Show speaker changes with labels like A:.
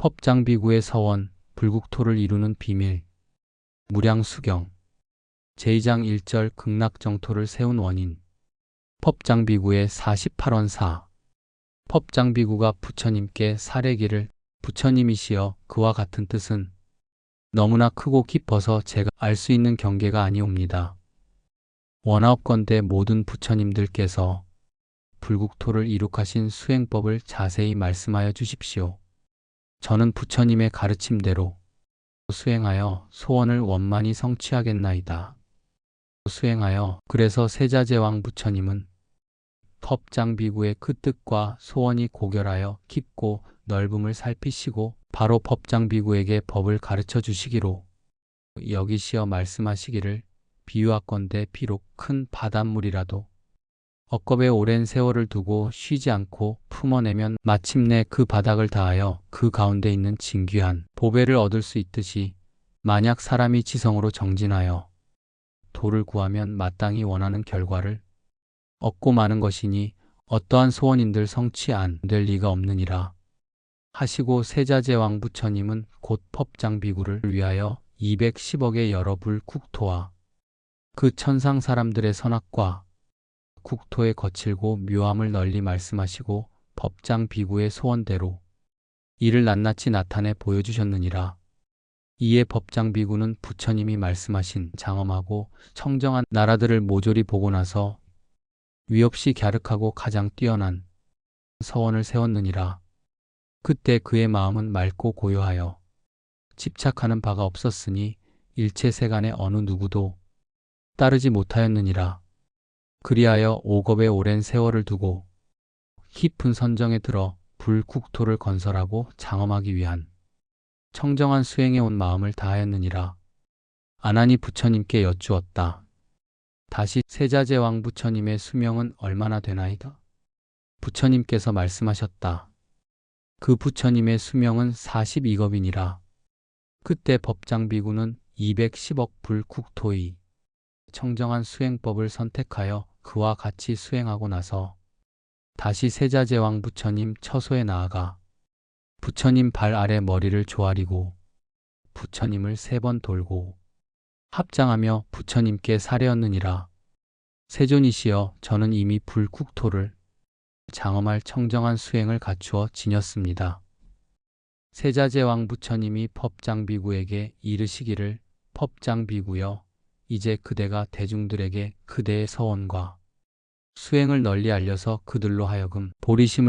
A: 펍장비구의 서원, 불국토를 이루는 비밀, 무량수경, 제2장 1절 극락정토를 세운 원인, 펍장비구의 48원사, 펍장비구가 부처님께 사례기를 부처님이시여 그와 같은 뜻은 너무나 크고 깊어서 제가 알 수 있는 경계가 아니옵니다. 원하옵건대 모든 부처님들께서 불국토를 이룩하신 수행법을 자세히 말씀하여 주십시오. 저는 부처님의 가르침대로 수행하여 소원을 원만히 성취하겠나이다. 수행하여 그래서 세자제왕 부처님은 법장비구의 그 뜻과 소원이 고결하여 깊고 넓음을 살피시고 바로 법장비구에게 법을 가르쳐 주시기로 여기시어 말씀하시기를 비유하건대 비록 큰 바닷물이라도 억겁에 오랜 세월을 두고 쉬지 않고 품어내면 마침내 그 바닥을 닿하여 그 가운데 있는 진귀한 보배를 얻을 수 있듯이 만약 사람이 지성으로 정진하여 도를 구하면 마땅히 원하는 결과를 얻고 마는 것이니 어떠한 소원인들 성취 안 될 리가 없느니라 하시고 세자제왕 부처님은 곧 법장 비구를 위하여 210억의 여러 불 국토와 그 천상 사람들의 선악과 국토의 거칠고 묘함을 널리 말씀하시고 법장 비구의 소원대로 이를 낱낱이 나타내 보여주셨느니라. 이에 법장 비구는 부처님이 말씀하신 장엄하고 청정한 나라들을 모조리 보고 나서 위없이 갸륵하고 가장 뛰어난 서원을 세웠느니라. 그때 그의 마음은 맑고 고요하여 집착하는 바가 없었으니 일체 세간의 어느 누구도 따르지 못하였느니라. 그리하여 오겁의 오랜 세월을 두고 깊은 선정에 들어 불국토를 건설하고 장엄하기 위한 청정한 수행에 온 마음을 다하였느니라. 아나니 부처님께 여쭈었다. 다시 세자제왕 부처님의 수명은 얼마나 되나이다? 부처님께서 말씀하셨다. 그 부처님의 수명은 42겁이니라. 그때 법장비구는 210억 불국토의 청정한 수행법을 선택하여 그와 같이 수행하고 나서 다시 세자제왕 부처님 처소에 나아가 부처님 발 아래 머리를 조아리고 부처님을 세 번 돌고 합장하며 부처님께 사례었느니라. 세존이시여 저는 이미 불국토를 장엄할 청정한 수행을 갖추어 지녔습니다. 세자제왕 부처님이 법장비구에게 이르시기를 법장비구여 이제 그대가 대중들에게 그대의 서원과 수행을 널리 알려서 그들로 하여금 보리심을